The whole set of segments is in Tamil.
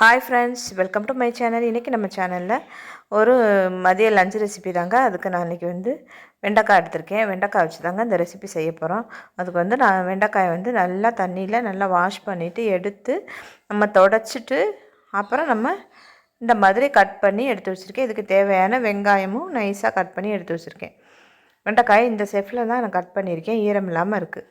Hi friends welcome to my channel இன்றைக்கி நம்ம சேனலில் ஒரு மதிய லஞ்ச் ரெசிபி தாங்க. அதுக்கு நான் இன்றைக்கி வந்து வெண்டைக்காய் எடுத்திருக்கேன். வெண்டைக்காய் வச்சு தாங்க இந்த ரெசிபி செய்ய போகிறோம் அதுக்கு வந்து நான் வெண்டைக்காயை வந்து நல்லா தண்ணியில் நல்லா வாஷ் பண்ணிவிட்டு எடுத்து நம்ம தொடச்சிட்டு அப்புறம் நம்ம இந்த மாதிரி கட் பண்ணி எடுத்து வச்சுருக்கேன். இதுக்கு தேவையான வெங்காயமும் நைஸாக கட் பண்ணி எடுத்து வச்சுருக்கேன். வெண்டைக்காய் இந்த செஃப்பில் தான் நான் கட் பண்ணியிருக்கேன். ஈரம் இல்லாமல் இருக்குது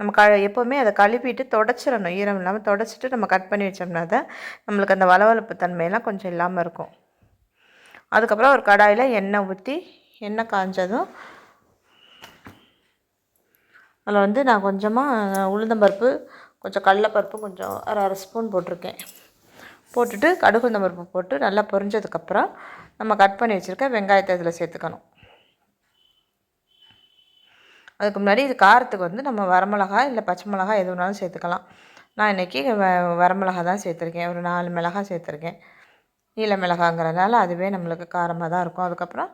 நம்ம க எப்போவுமே அதை கழுவிட்டு தொடச்சிடணும். ஈரம் இல்லாமல் தொடச்சிட்டு நம்ம கட் பண்ணி வச்சோம்னா தான் நம்மளுக்கு அந்த வளவளப்பு தன்மையெல்லாம் கொஞ்சம் இல்லாமல் இருக்கும். அதுக்கப்புறம் ஒரு கடாயில் எண்ணெய் ஊற்றி எண்ணெய் காஞ்சதும் அதில் வந்து நான் கொஞ்சமாக உளுந்தம்பருப்பு கொஞ்சம் கடலப்பருப்பு கொஞ்சம் அரை அரை ஸ்பூன் போட்டிருக்கேன். போட்டுட்டு கடுகு உளுந்தம்பருப்பு போட்டு நல்லா பொரிஞ்சதுக்கப்புறம் நம்ம கட் பண்ணி வச்சுருக்க வெங்காயத்தை இதில் சேர்த்துக்கணும். அதுக்கு முன்னாடி இது காரத்துக்கு வந்து நம்ம வரமிளகா இல்லை பச்சை மிளகா எது வேணாலும் சேர்த்துக்கலாம். நான் இன்றைக்கி வ வரமிளகா தான் சேர்த்துருக்கேன். ஒரு நாலு மிளகா சேர்த்துருக்கேன். நீல மிளகாங்கிறதுனால அதுவே நம்மளுக்கு காரமாக தான் இருக்கும். அதுக்கப்புறம்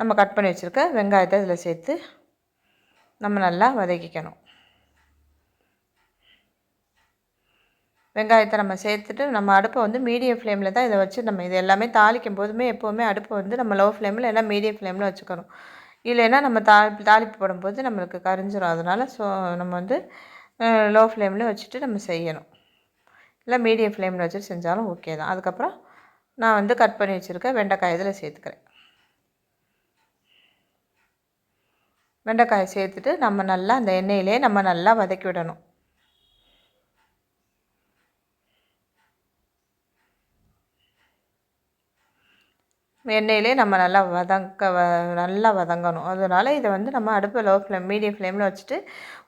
நம்ம கட் பண்ணி வச்சுருக்க வெங்காயத்தை இதில் சேர்த்து நம்ம நல்லா வதக்கிக்கணும். வெங்காயத்தை நம்ம சேர்த்துட்டு நம்ம அடுப்பை வந்து மீடியம் ஃப்ளேமில் தான் இதை வச்சு நம்ம இது எல்லாமே தாளிக்கும் போதுமே எப்போவுமே அடுப்பை வந்து நம்ம லோ ஃப்ளேமில் எல்லாம் மீடியம் ஃப்ளேமில் வச்சுக்கணும். இல்லைன்னா நம்ம தா தாளிப்பு போடும்போது நம்மளுக்கு கரிஞ்சிடும் அதனால் ஸோ நம்ம வந்து லோ ஃப்ளேமில் வச்சுட்டு நம்ம செய்யணும். இல்லை மீடியம் ஃப்ளேமில் வச்சுட்டு செஞ்சாலும் ஓகே தான். அதுக்கப்புறம் நான் வந்து கட் பண்ணி வச்சுருக்கேன் வெண்டைக்காய் இதில் சேர்த்துக்கிறேன். வெண்டைக்காயை சேர்த்துட்டு நம்ம நல்லா அந்த எண்ணெயிலே நம்ம நல்லா வதக்கி விடணும். எண்ணெயிலே நம்ம நல்லா வதங்க வ நல்லா வதங்கணும். அதனால் இதை வந்து நம்ம அடுப்பு லோ ஃப்ளேம் மீடியம் ஃப்ளேமில் வச்சுட்டு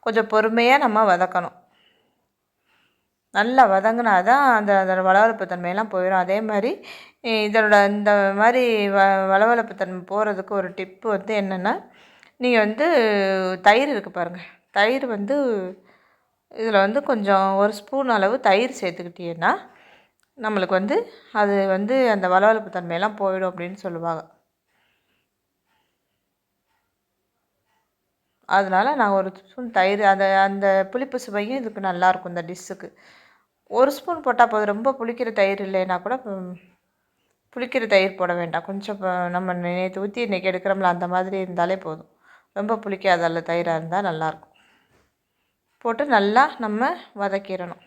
கொஞ்சம் பொறுமையாக நம்ம வதக்கணும். நல்லா வதங்கினா தான் அந்த அதோட வளவளப்பு தன்மையெல்லாம் போயிடும் அதே மாதிரி இதோட இந்த மாதிரி வ வளவளப்பு தன்மை போகிறதுக்கு ஒரு டிப்பு வந்து என்னென்னா நீங்கள் வந்து தயிர் இருக்குது பாருங்கள் தயிர் வந்து இதில் வந்து கொஞ்சம் ஒரு ஸ்பூன் அளவு தயிர் சேர்த்துக்கிட்டீங்கன்னா நம்மளுக்கு வந்து அது வந்து அந்த வளவளப்பு தன்மையெல்லாம் போயிடும் அப்படின்னு சொல்லுவாங்க. அதனால் நான் ஒரு ஸ்பூன் தயிர் அதை அந்த புளிப்பு சுவையும் இதுக்கு நல்லாயிருக்கும் இந்த டிஷ்ஷுக்கு. ஒரு ஸ்பூன் போட்டால் போதும். ரொம்ப புளிக்கிற தயிர் இல்லைன்னா கூட புளிக்கிற தயிர் போட வேண்டாம். கொஞ்சம் நம்ம நேற்று ஊற்றி இன்றைக்கி எடுக்கிறோம்ல அந்த மாதிரி இருந்தாலே போதும். ரொம்ப புளிக்காதல்ல தயிராக இருந்தால் நல்லாயிருக்கும் போட்டு நல்லா நம்ம வதக்கிடணும்.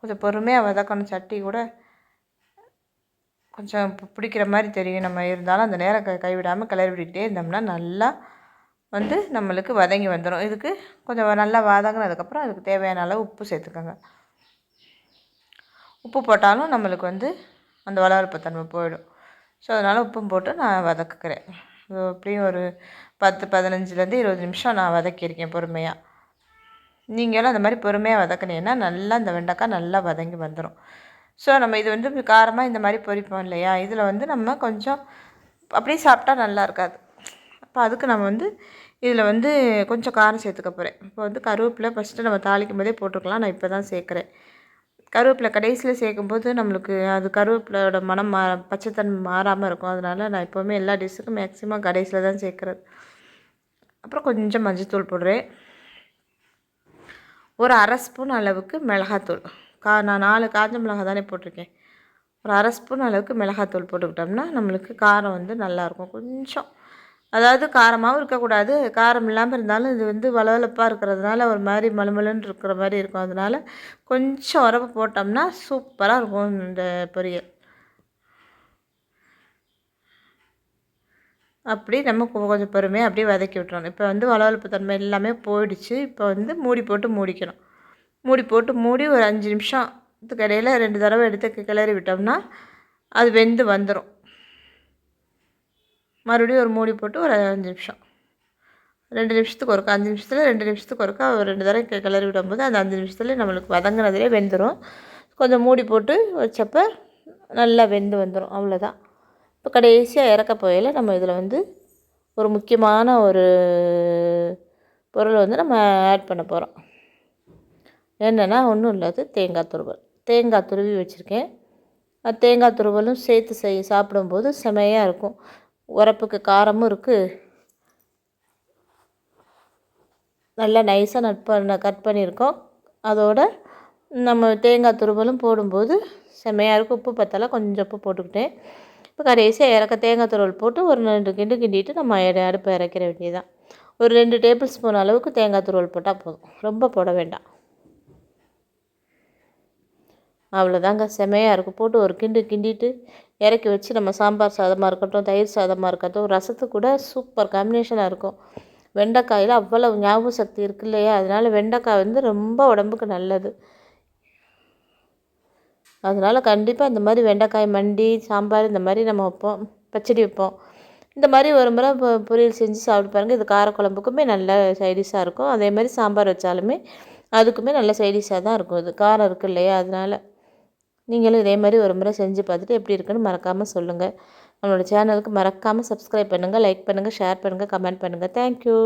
கொஞ்சம் பொறுமையாக வதக்கணும். சட்டி கூட கொஞ்சம் பிடிக்கிற மாதிரி தெரியும். நம்ம இருந்தாலும் அந்த நேரம் க கைவிடாமல் கிளறி விட்டுக்கிட்டே இருந்தோம்னா நல்லா வந்து நம்மளுக்கு வதங்கி வந்துடும் இதுக்கு கொஞ்சம் நல்லா வதங்கினதுக்கப்புறம் அதுக்கு தேவையான அளவு உப்பு சேர்த்துக்கோங்க. உப்பு போட்டாலும் நம்மளுக்கு வந்து அந்த வளவளப்புத்தன்மை போயிடும். ஸோ அதனால் உப்பும் போட்டு நான் வதக்குக்கிறேன். எப்படியும் ஒரு பத்து பதினஞ்சுலேருந்து இருபது நிமிஷம் நான் வதக்கியிருக்கேன் பொறுமையாக நீங்களும் அந்த மாதிரி பொறுமையாக வதக்குனீங்கன்னா நல்லா இந்த வெண்டைக்காய் நல்லா வதங்கி வந்துடும் ஸோ நம்ம இது வந்து காரமாக இந்த மாதிரி பொரிப்போம் இல்லையா? இதில் வந்து நம்ம கொஞ்சம் அப்படியே சாப்பிட்டா நல்லா இருக்காது. அப்போ அதுக்கு நம்ம வந்து இதில் வந்து கொஞ்சம் காரம் சேர்த்துக்க போகிறேன் இப்போ வந்து கருவேப்பிலை ஃபஸ்ட்டு நம்ம தாளிக்கும் போதே போட்டுக்கலாம். நான் இப்போ தான் சேர்க்குறேன். கருவேப்பிலை கடைசியில் சேர்க்கும்போது நம்மளுக்கு அது கருவேப்பிலையோட மனம் மா பச்சைத்தன்மை மாறாமல் இருக்கும். அதனால் நான் எப்போவுமே எல்லா டிஷ்ஷுக்கும் மேக்ஸிமம் கடைசியில் தான் சேர்க்குறது. அப்புறம் கொஞ்சம் மஞ்சள் தூள் போடுறேன். ஒரு அரை ஸ்பூன் அளவுக்கு மிளகாத்தூள். கா நான் நாலு காஞ்ச மிளகா தானே போட்டிருக்கேன். ஒரு அரை ஸ்பூன் அளவுக்கு மிளகாத்தூள் போட்டுக்கிட்டோம்னா நம்மளுக்கு காரம் வந்து நல்லாயிருக்கும். கொஞ்சம் அதாவது காரமாகவும் இருக்கக்கூடாது. காரம் இல்லாமல் இருந்தாலும் இது வந்து வளவளப்பாக இருக்கிறதுனால ஒரு மாதிரி மலுமலுன்னு இருக்கிற மாதிரி இருக்கும். அதனால் கொஞ்சம் உரப்பு போட்டோம்னா சூப்பராக இருக்கும் இந்த பொரியல். அப்படி நம்ம கொஞ்சம் பொறுமையாக அப்படியே வதக்கி விட்டுறணும். இப்போ வந்து வளவளப்பு தன்மை எல்லாமே போயிடுச்சு. இப்போ வந்து மூடி போட்டு மூடிக்கணும். மூடி போட்டு மூடி ஒரு அஞ்சு நிமிஷம். கடையில் ரெண்டு தடவை எடுத்து கிளறி விட்டோம்னா அது வெந்து வந்துடும் மறுபடியும் ஒரு மூடி போட்டு ஒரு அஞ்சு நிமிஷம். ரெண்டு நிமிஷத்துக்கு ஒருக்கா அஞ்சு நிமிஷத்தில் ரெண்டு நிமிஷத்துக்கு ஒருக்கா ஒரு ரெண்டு தடவை கிளறி விடும்போது அந்த அஞ்சு நிமிஷத்துல நம்மளுக்கு வதங்கினதுலே வெந்துடும் கொஞ்சம் மூடி போட்டு வச்சப்போ நல்லா வெந்து வந்துடும் அவ்வளோதான் இப்போ கடைசியாக இறக்க போயில் நம்ம இதில் வந்து ஒரு முக்கியமான ஒரு பொருளை வந்து நம்ம ஆட் பண்ண போகிறோம் என்னென்னா ஒன்றும் இல்லாது தேங்காய் துருவல். தேங்காய் துருவி வச்சுருக்கேன். தேங்காய் துருவலும் சேர்த்து செய் சாப்பிடும்போது செமையாக இருக்கும். உரப்புக்கு காரமும் இருக்குது நல்லா நைஸாக நட் பண்ண கட் பண்ணியிருக்கோம். அதோட நம்ம தேங்காய் துருவலும் போடும்போது செம்மையாக இருக்கும். உப்பு பத்தலை கொஞ்சம் உப்பு போட்டுக்கிட்டேன். இப்போ கடைசியாக இறக்க தேங்காய் துருவல் போட்டு ஒரு ரெண்டு கிண்டு கிண்டிட்டு நம்ம அடுப்பை இறக்கிற வேண்டியதுதான். ஒரு ரெண்டு டேபிள் ஸ்பூன் அளவுக்கு தேங்காய் துருவல் போட்டால் போதும். ரொம்ப போட வேண்டாம். அவ்வளோதாங்க செமையாக இருக்கும். போட்டு ஒரு கிண்டு கிண்டிட்டு இறக்கி வச்சு நம்ம சாம்பார் சாதமாக இருக்கட்டும் தயிர் சாதமாக இருக்கட்டும் ரசத்து கூட சூப்பர் காம்பினேஷனாக இருக்கும். வெண்டைக்காயில் அவ்வளோ ஞாபக சக்தி இருக்கு இல்லையா அதனால் வெண்டைக்காய் வந்து ரொம்ப உடம்புக்கு நல்லது. அதனால் கண்டிப்பாக இந்த மாதிரி வெண்டைக்காய் மண்டி சாம்பார் இந்த மாதிரி நம்ம வைப்போம். பச்சடி வைப்போம். இந்த மாதிரி ஒரு முறை பொரியல் செஞ்சு சாப்பிட்டு பாருங்கள் இது காரக்குழம்புக்குமே நல்ல சைடிஷாக இருக்கும். அதே மாதிரி சாம்பார் வச்சாலுமே அதுக்குமே நல்ல சைடிஷாக தான் இருக்கும். இது காரம் இருக்குது இல்லையா? அதனால் நீங்களும் இதே மாதிரி ஒரு முறை செஞ்சு பார்த்துட்டு எப்படி இருக்குன்னு மறக்காமல் சொல்லுங்கள் நம்மளோட சேனலுக்கு மறக்காமல் சப்ஸ்கிரைப் பண்ணுங்கள் லைக் பண்ணுங்கள் ஷேர் பண்ணுங்கள் கமெண்ட் பண்ணுங்கள் தேங்க்யூ